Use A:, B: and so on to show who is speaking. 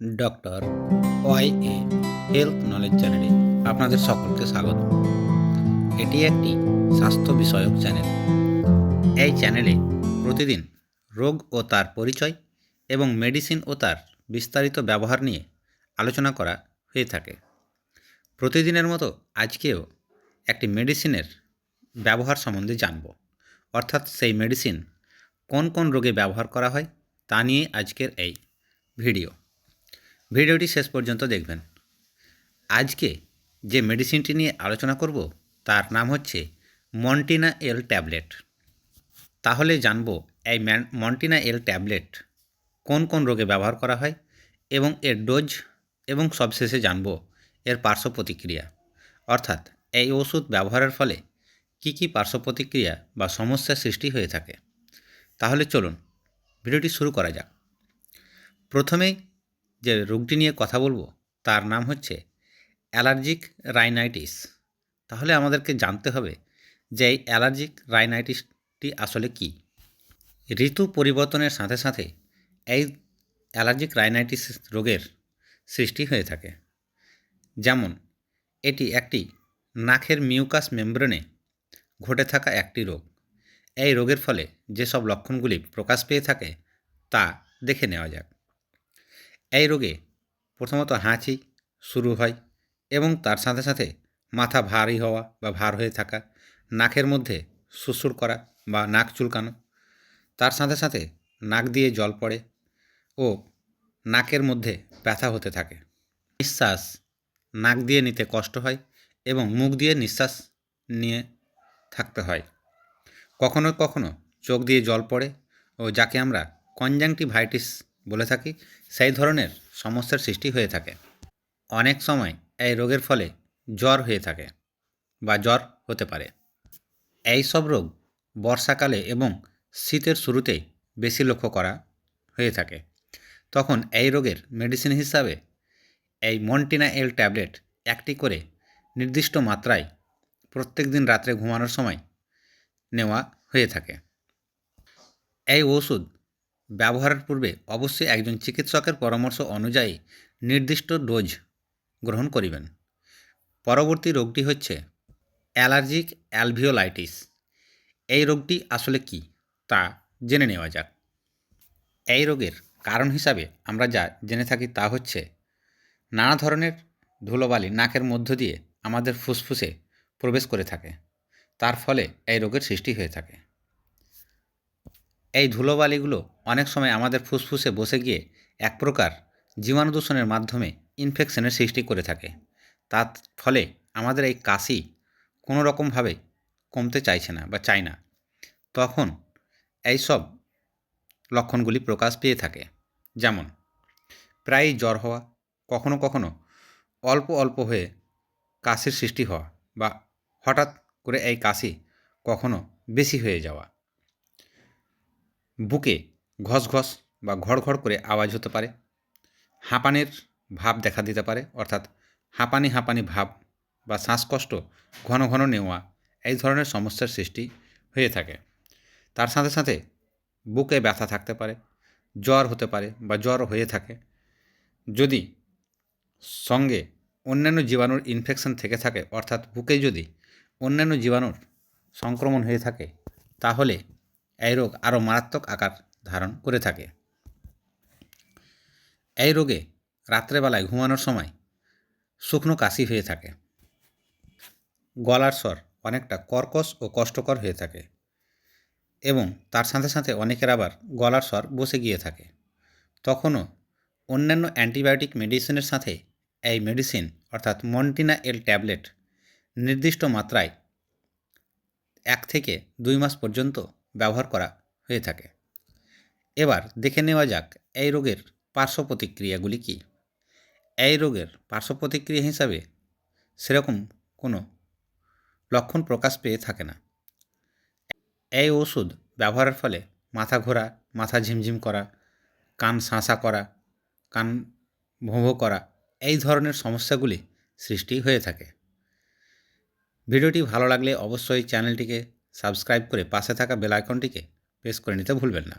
A: Doctor Y A health knowledge চ্যানেলে আপনাদের সকলকে স্বাগত। এটি একটি স্বাস্থ্য বিষয়ক চ্যানেল। এই চ্যানেলে প্রতিদিন রোগ ও তার পরিচয় এবং মেডিসিন ও তার বিস্তারিত ব্যবহার নিয়ে আলোচনা করা হয়ে থাকে। প্রতিদিনের মতো আজকেও একটি মেডিসিনের ব্যবহার সম্বন্ধে জানব। অর্থাৎ সেই মেডিসিন কোন কোন রোগে ব্যবহার করা হয় তা নিয়ে আজকের এই ভিডিও। ভিডিওটি শেষ পর্যন্ত দেখবেন। আজকে যে মেডিসিনটি নিয়ে আলোচনা করব, তার নাম হচ্ছে মন্টিনা এল ট্যাবলেট তাহলে জানব এই মন্টিনা এল ট্যাবলেট কোন কোন রোগে ব্যবহার করা হয় এবং এর ডোজ এবং সবশেষে জানব এর পার্শ্ব প্রতিক্রিয়া। অর্থাৎ এই ওষুধ ব্যবহারের ফলে কী কী পার্শ্ব প্রতিক্রিয়া বা সমস্যার সৃষ্টি হয়ে থাকে। তাহলে চলুন, ভিডিওটি শুরু করা যাক। প্রথমেই যে রোগটি নিয়ে কথা বলব, তার নাম হচ্ছে অ্যালার্জিক রাইনাইটিস। তাহলে আমাদেরকে জানতে হবে যে এই অ্যালার্জিক রাইনাইটিসটি আসলে কি? ঋতু পরিবর্তনের সাথে সাথে এই অ্যালার্জিক রাইনাইটিস রোগের সৃষ্টি হয়ে থাকে। যেমন, এটি একটি নাকের মিউকাস মেমব্রেনে ঘটে থাকা একটি রোগ। এই রোগের ফলে যেসব লক্ষণগুলি প্রকাশ পেয়ে থাকে তা দেখে নেওয়া যাক। এই রোগে প্রথমত হাঁচি শুরু হয় এবং তার সাথে সাথে মাথা ভারী হওয়া বা ভার হয়ে থাকা, নাকের মধ্যে সুসুর করা বা নাক চুলকানো, তার সাথে সাথে নাক দিয়ে জল পড়ে ও নাকের মধ্যে ব্যথা হতে থাকে। নিঃশ্বাস নাক দিয়ে নিতে কষ্ট হয় এবং মুখ দিয়ে নিঃশ্বাস নিয়ে থাকতে হয়। কখনো কখনো চোখ দিয়ে জল পড়ে ও যাকে আমরা কনজাংটিভাইটিস বলে থাকি, সেই ধরনের সমস্যার সৃষ্টি হয়ে থাকে। অনেক সময় এই রোগের ফলে জ্বর হয়ে থাকে বা জ্বর হতে পারে। এই সব রোগ বর্ষাকালে এবং শীতের শুরুতেই বেশি লক্ষ্য করা হয়ে থাকে। তখন এই রোগের মেডিসিন হিসাবে এই মন্টিনা এল ট্যাবলেট একটি করে নির্দিষ্ট মাত্রায় প্রত্যেক দিন রাত্রে ঘুমানোর সময় নেওয়া হয়ে থাকে। এই ওষুধ ব্যবহারের পূর্বে অবশ্যই একজন চিকিৎসকের পরামর্শ অনুযায়ী নির্দিষ্ট ডোজ গ্রহণ করিবেন। পরবর্তী রোগটি হচ্ছে অ্যালার্জিক অ্যালভিওলাইটিস। এই রোগটি আসলে কি তা জেনে নেওয়া যাক। এই রোগের কারণ হিসাবে আমরা যা জেনে থাকি তা হচ্ছে নানা ধরনের ধুলোবালি নাকের মধ্য দিয়ে আমাদের ফুসফুসে প্রবেশ করে থাকে। তার ফলে এই রোগের সৃষ্টি হয়ে থাকে। এই ধুলোবালিগুলো অনেক সময় আমাদের ফুসফুসে বসে গিয়ে এক প্রকার জীবাণু দূষণের মাধ্যমে ইনফেকশনের সৃষ্টি করে থাকে। তার ফলে আমাদের এই কাশি কোনো রকমভাবে কমতে চাইছে না বা চায় না। তখন এই সব লক্ষণগুলি প্রকাশ পেয়ে থাকে। যেমন, প্রায়ই জ্বর হওয়া, কখনো কখনো অল্প অল্প হয়ে কাশির সৃষ্টি হওয়া বা হঠাৎ করে এই কাশি কখনো বেশি হয়ে যাওয়া। বুকে ঘস ঘস বা ঘড়ঘড় করে আওয়াজ হতে পারে। হাঁপানির ভাব দেখা দিতে পারে, অর্থাৎ হাঁপানি হাঁপানি ভাব বা শ্বাসকষ্ট ঘন ঘন নেওয়া, এই ধরনের সমস্যার সৃষ্টি হয়ে থাকে। তার সাথে সাথে বুকে ব্যথা থাকতে পারে, জ্বর হতে পারে বা জ্বর হয়ে থাকে। যদি সঙ্গে অন্যান্য জীবাণুর ইনফেকশন থেকে থাকে, অর্থাৎ বুকে যদি অন্যান্য জীবাণুর সংক্রমণ হয়ে থাকে, তাহলে এই রোগ আরও মারাত্মক আকার ধারণ করে থাকে। এই রোগে রাত্রেবেলায় ঘুমানোর সময় শুকনো কাশি হয়ে থাকে। গলার স্বর অনেকটা কর্কশ ও কষ্টকর হয়ে থাকে এবং তার সাথে সাথে অনেকের আবার গলার স্বর বসে গিয়ে থাকে। তখনও অন্যান্য অ্যান্টিবায়োটিক মেডিসিনের সাথে এই মেডিসিন অর্থাৎ মন্টিনা এল ট্যাবলেট নির্দিষ্ট মাত্রায় এক থেকে দুই মাস পর্যন্ত ব্যবহার করা হয়ে থাকে। এবার দেখে নেওয়া যাক এই রোগের পার্শ্ব প্রতিক্রিয়াগুলি কী। এই রোগের পার্শ্ব প্রতিক্রিয়া হিসাবে সেরকম কোনো লক্ষণ প্রকাশ পেয়ে থাকে না। এই ওষুধ ব্যবহারের ফলে মাথা ঘোরা, মাথা ঝিমঝিম করা, কান শাঁসা করা, কান ভোঁ করা এই ধরনের সমস্যাগুলি সৃষ্টি হয়ে থাকে। ভিডিওটি ভালো লাগলে অবশ্যই চ্যানেলটিকে সাবস্ক্রাইব করে পাশে থাকা বেল আইকনটিকে প্রেস করে নিতে ভুলবেন না।